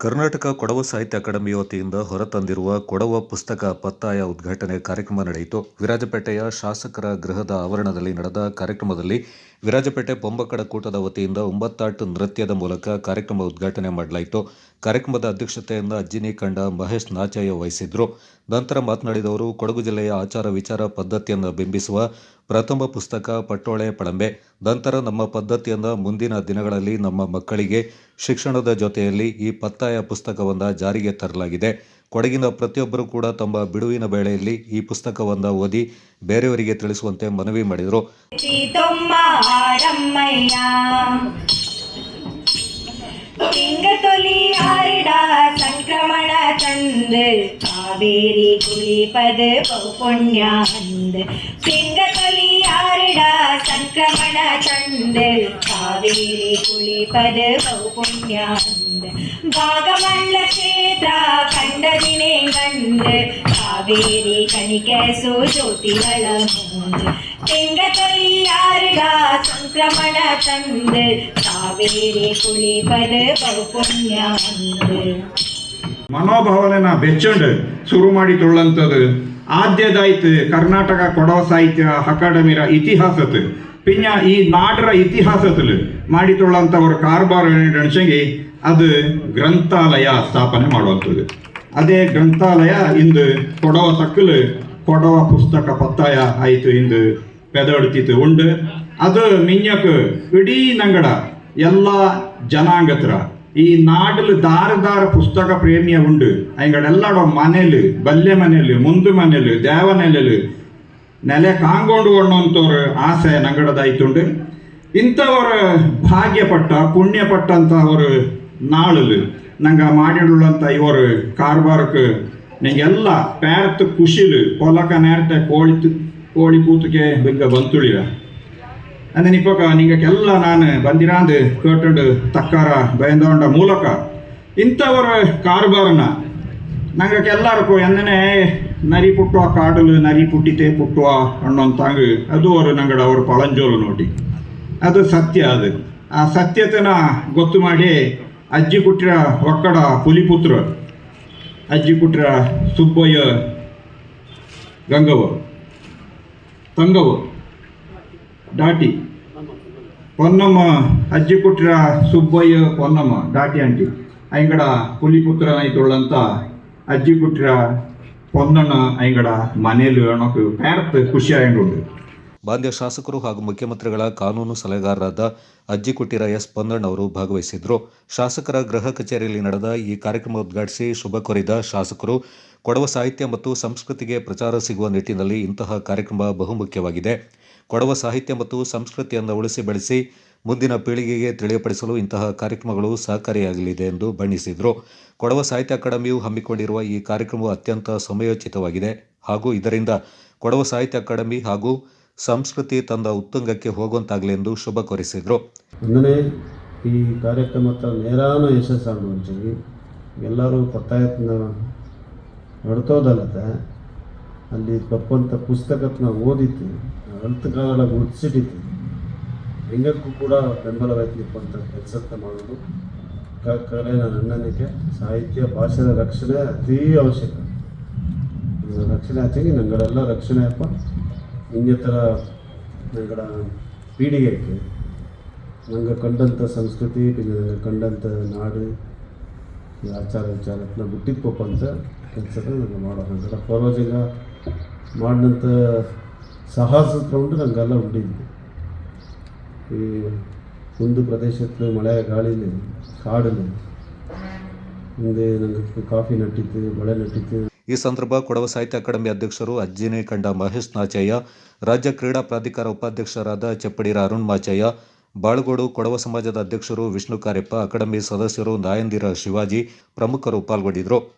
ಕರ್ನಾಟಕ ಕೊಡವ ಸಾಹಿತ್ಯ ಅಕಾಡೆಮಿ ವತಿಯಿಂದ ಹೊರತಂದಿರುವ ಕೊಡವ ಪುಸ್ತಕ ಪತ್ತಾಯ ಉದ್ಘಾಟನೆ ಕಾರ್ಯಕ್ರಮ ನಡೆಯಿತು. ವಿರಾಜಪೇಟೆಯ ಶಾಸಕರ ಗೃಹದ ಆವರಣದಲ್ಲಿ ನಡೆದ ಕಾರ್ಯಕ್ರಮದಲ್ಲಿ ವಿರಾಜಪೇಟೆ ಬೊಂಬಕಡ ಕೂಟದ ವತಿಯಿಂದ ಒಂಬತ್ತಾಟು ನೃತ್ಯದ ಮೂಲಕ ಕಾರ್ಯಕ್ರಮ ಉದ್ಘಾಟನೆ ಮಾಡಲಾಯಿತು. ಕಾರ್ಯಕ್ರಮದ ಅಧ್ಯಕ್ಷತೆಯಿಂದ ಅಜ್ಜಿನಿ ಕಂಡ ಮಹೇಶ್ ನಾಚಯ್ಯ ವಹಿಸಿದ್ರು. ನಂತರ ಮಾತನಾಡಿದವರು, ಕೊಡಗು ಜಿಲ್ಲೆಯ ಆಚಾರ ವಿಚಾರ ಪದ್ಧತಿಯನ್ನು ಬಿಂಬಿಸುವ ಪ್ರಥಮ ಪುಸ್ತಕ ಪಟ್ಟೋಳೆ ಪಳಂಬೆ. ನಂತರ ನಮ್ಮ ಪದ್ಧತಿಯನ್ನು ಮುಂದಿನ ದಿನಗಳಲ್ಲಿ ನಮ್ಮ ಮಕ್ಕಳಿಗೆ ಶಿಕ್ಷಣದ ಜೊತೆಯಲ್ಲಿ ಈ ಪತ್ತಾಯ ಪುಸ್ತಕವನ್ನು ಜಾರಿಗೆ ತರಲಾಗಿದೆ. ಕೊಡಗಿನ ಪ್ರತಿಯೊಬ್ಬರು ಕೂಡ ತಮ್ಮ ಬಿಡುವಿನ ವೇಳೆಯಲ್ಲಿ ಈ ಪುಸ್ತಕವನ್ನು ಓದಿ ಬೇರೆಯವರಿಗೆ ತಿಳಿಸುವಂತೆ ಮನವಿ ಮಾಡಿದರು. ಸೀತಮ್ಮ ಆಡಮ್ಮಯ್ಯ தந்து காவேரி குளிப்பது பௌபுண்யாந்து சிங்ககலி யாரிடா சங்கமண தந்து காவேரி குளிப்பது பௌபுண்யாந்து பாகமல்ல சேத்ரா கண்டதினே கண்டு. காவேரி கணிக்க சுஜோதிகள மூன்று. திங்கதலி யாரிடா சங்கிரமண தந்து காவேரி குளிப்பது பௌபுண்யாந்து ಮನೋಭಾವನೆನ ಬೆಚ್ಚಂಡು ಶುರು ಮಾಡಿ ತೊಳ್ಳಂಥದ್ದು ಆದ್ಯದಾಯ್ತು ಕರ್ನಾಟಕ ಕೊಡವ ಸಾಹಿತ್ಯ ಅಕಾಡೆಮಿರ ಇತಿಹಾಸತ್ ಪಿನ್ನ ಈ ನಾಡರ ಇತಿಹಾಸದಲ್ಲಿ ಮಾಡಿ ತೊಳ್ಳಂಥವ್ರ ಕಾರ್ಬಾರ ಕಾರ್ಬಾರ್ ಅದು ಗ್ರಂಥಾಲಯ ಸ್ಥಾಪನೆ ಮಾಡುವಂಥದ್ದು. ಅದೇ ಗ್ರಂಥಾಲಯ ಇಂದು ಕೊಡವ ತಕ್ಕಲು ಕೊಡವ ಪುಸ್ತಕ ಪತ್ತಾಯ ಆಯಿತು ಇಂದು ಪೆದಡ್ತಿತ್ತು ಉಂಡು. ಅದು ಮಿನ್ಯಕ್ ಇಡೀ ನಂಗಡ ಎಲ್ಲ ಜನಾಂಗತ್ರ ಈ ನಾಡಲು ದಾರ ದಾರ ಪುಸ್ತಕ ಪ್ರೇಮಿಯ ಉಂಡು. ಅಯ್ಯಗಡೆಲ್ಲಡ ಮನೇಲಿ, ಬಲ್ಲೆ ಮನೇಲಿ, ಮುಂದು ಮನೇಲಿ, ದೇವನೆಲೆಲು ನೆಲೆ ಕಾಂಗೊಂಡು ಕೊಂಡಂತವ್ರ ಆಸೆ ನಂಗಡದಾಯ್ತುಂಡು. ಇಂಥವರ ಭಾಗ್ಯಪಟ್ಟ ಪುಣ್ಯಪಟ್ಟಂತ ಅವರು ನಾಳಲು. ನಂಗೆ ಮಾಡಿಡುಳ್ಳಂತ ಇವರು ಕಾರ್ಬಾರಕ್ಕೆ ನಿಂಗೆಲ್ಲ ಪ್ಯಾರತ್ ಖುಷಿಲು ಪೊಲಕ ನೇರತೆ ಕೋಳಿ ಕೋಳಿ ಬಿಗ್ಗ ಬಂತುಳಿರ ಅಂದ್ರೆ ನಿಪ್ಪಕ ನಿಂಗಕ್ಕೆಲ್ಲ ನಾನು ಬಂದಿರಾಂದು ಕೇಟುಂಡು ತಕ್ಕಾರ ಬಯಂದೊಂಡ ಮೂಲಕ. ಇಂಥವರ ಕಾರ್ಬಾರನ. ನಂಗಕ್ಕೆಲ್ಲರಿಗೂ ಎಂದನೇ ನರಿ ಪುಟ್ಟುವ ಕಾಡಲು ನರಿ ಪುಟ್ಟಿತೆ ಪುಟ್ಟುವ ಅನ್ನೋಂತಾಂಗ್ ಅದು ಅವರು ನಂಗಡ ಅವರು ಪಳಂಜೋಲು ನೋಡಿ. ಅದು ಸತ್ಯ ಅದು. ಆ ಸತ್ಯತನ ಗೊತ್ತು ಮಾಡಿ ಅಜ್ಜಿ ಕುಟ್ಟಿರ ಒಕ್ಕಡ ಪುಲಿಪುತ್ರ, ಅಜ್ಜಿ ಕುಟ್ಟಿರ ಸುಬ್ಬಯ್ಯ ಗಂಗವ ತಂಗವ ದಾಟಿ పొన్నమ్మ అజ్జిపుట్ర సుబ్బయ్య పొన్నమ్మ డాటి అంటి అయింగడ పులిపుత్ర ಅಜ್ಜಿ అజ్జిపుట్ర పొందಣ್ಣ ಅಯ್ಯಂಗಡ ಮನೆಯಲ್ಲಿ ಅನ್ನೋಕೆ ಖುಷಿ ಖುಷಿಯಾಗಿಂಡು ಬಾಂದ್ಯ ಶಾಸಕರು ಹಾಗೂ ಮುಖ್ಯಮಂತ್ರಿಗಳ ಕಾನೂನು ಸಲಹೆಗಾರರಾದ ಅಜ್ಜಿಕುಟ್ಟಿರ ಎಸ್ ಪಂದಣ್ಣ ಅವರು ಭಾಗವಹಿಸಿದ್ರು. ಶಾಸಕರ ಗೃಹ ಕಚೇರಿಯಲ್ಲಿ ನಡೆದ ಈ ಕಾರ್ಯಕ್ರಮ ಉದ್ಘಾಟಿಸಿ ಶುಭ ಕೋರಿದ ಶಾಸಕರು, ಕೊಡವ ಸಾಹಿತ್ಯ ಮತ್ತು ಸಂಸ್ಕೃತಿಗೆ ಪ್ರಚಾರ ಸಿಗುವ ನಿಟ್ಟಿನಲ್ಲಿ ಇಂತಹ ಕಾರ್ಯಕ್ರಮ ಬಹುಮುಖ್ಯವಾಗಿದೆ. ಕೊಡವ ಸಾಹಿತ್ಯ ಮತ್ತು ಸಂಸ್ಕೃತಿಯನ್ನು ಉಳಿಸಿ ಬೆಳೆಸಿ ಮುಂದಿನ ಪೀಳಿಗೆಗೆ ತಿಳಿಯಪಡಿಸಲು ಇಂತಹ ಕಾರ್ಯಕ್ರಮಗಳು ಸಹಕಾರಿಯಾಗಲಿದೆ ಎಂದು ಬಣ್ಣಿಸಿದರು. ಕೊಡವ ಸಾಹಿತ್ಯ ಅಕಾಡೆಮಿಯು ಹಮ್ಮಿಕೊಂಡಿರುವ ಈ ಕಾರ್ಯಕ್ರಮವು ಅತ್ಯಂತ ಸಮಯೋಚಿತವಾಗಿದೆ ಹಾಗೂ ಇದರಿಂದ ಕೊಡವ ಸಾಹಿತ್ಯ ಅಕಾಡೆಮಿ ಹಾಗೂ ಸಂಸ್ಕೃತಿ ತಂದ ಉತ್ತುಂಗಕ್ಕೆ ಹೋಗುವಂತಾಗಲಿ ಎಂದು ಶುಭ ಕೋರಿಸಿದರು. ಒಂದನೇ ಈ ಕಾರ್ಯಕ್ರಮದ ನೇರಾನ ಯಶಸ್ಸಾಗುವಂಥೇಳಿ ಎಲ್ಲರೂ ಕೊಟ್ಟಾಯತ್ನ ನಡ್ತೋದಲ್ಲದೆ ಅಲ್ಲಿ ತಪ್ಪಂಥ ಪುಸ್ತಕಕ್ಕೆ ನಾವು ಓದಿತ್ತು ಅಂತಕಾಲ ಗುರುತಿಸಿಟ್ಟಿತ್ತು ಲಿಂಗಕ್ಕೂ ಕೂಡ ಬೆಂಬಲವಾಗಿ ಅಂತ ಕೆಲಸಕ್ಕೆ ಮಾಡೋದು. ಕಲೆ ನನ್ನ ಅಣ್ಣನಿಗೆ ಸಾಹಿತ್ಯ ಭಾಷೆಯ ರಕ್ಷಣೆ ಅತೀ ಅವಶ್ಯಕ. ರಕ್ಷಣೆ ಆಚೆಗೆ, ನಂಗಳೆಲ್ಲ ರಕ್ಷಣೆ ಅಪ್ಪ. ಹಿಂಗೆ ಥರ ಪೀಳಿಗೆ ಪೀಳಿಗೆಗೆ ನಂಗೆ ಕಂಡಂಥ ಸಂಸ್ಕೃತಿ ಕಂಡಂಥ ನಾಡು ಆಚಾರ ವಿಚಾರ ನಾವು ಅಂತ ಕೆಲಸ ನಂಗೆ ಮಾಡೋದು ನಂಗಡ ಮಾಡಿದಂಥ ಸಾಹಸ ತಗೊಂಡು ನಂಗೆಲ್ಲ ಉಂಡಿದ್ವಿ ಈ ಒಂದು ಪ್ರದೇಶಕ್ಕೆ ಮಳೆ ಗಾಳಿಲಿ ಕಾಡಲಿ ಮುಂದೆ ನನಗೆ ಕಾಫಿ ನಟ್ಟಿತ್ತು ಮಳೆ ನಟ್ಟಿತ್ತು ಈ ಸಂದರ್ಭ ಕೊಡವ ಸಾಹಿತ್ಯ ಅಕಾಡೆಮಿ ಅಧ್ಯಕ್ಷರು ಅಜ್ಜಿನೇ ಕಂಡ ಮಹೇಶ್ ನಾಚಯ್ಯ, ರಾಜ್ಯ ಕ್ರೀಡಾ ಪ್ರಾಧಿಕಾರ ಉಪಾಧ್ಯಕ್ಷರಾದ ಚಪ್ಪಡಿರ ಅರುಣ್ ಮಾಚಯ್ಯ, ಬಾಳ್ಗೋಡು ಕೊಡವ ಸಮಾಜದ ಅಧ್ಯಕ್ಷರು ವಿಷ್ಣು ಕಾರ್ಯಪ್ಪ, ಅಕಾಡೆಮಿ ಸದಸ್ಯರು ನಾಯಂದಿರ ಶಿವಾಜಿ ಪ್ರಮುಖರು ಪಾಲ್ಗೊಂಡಿದ್ದರು.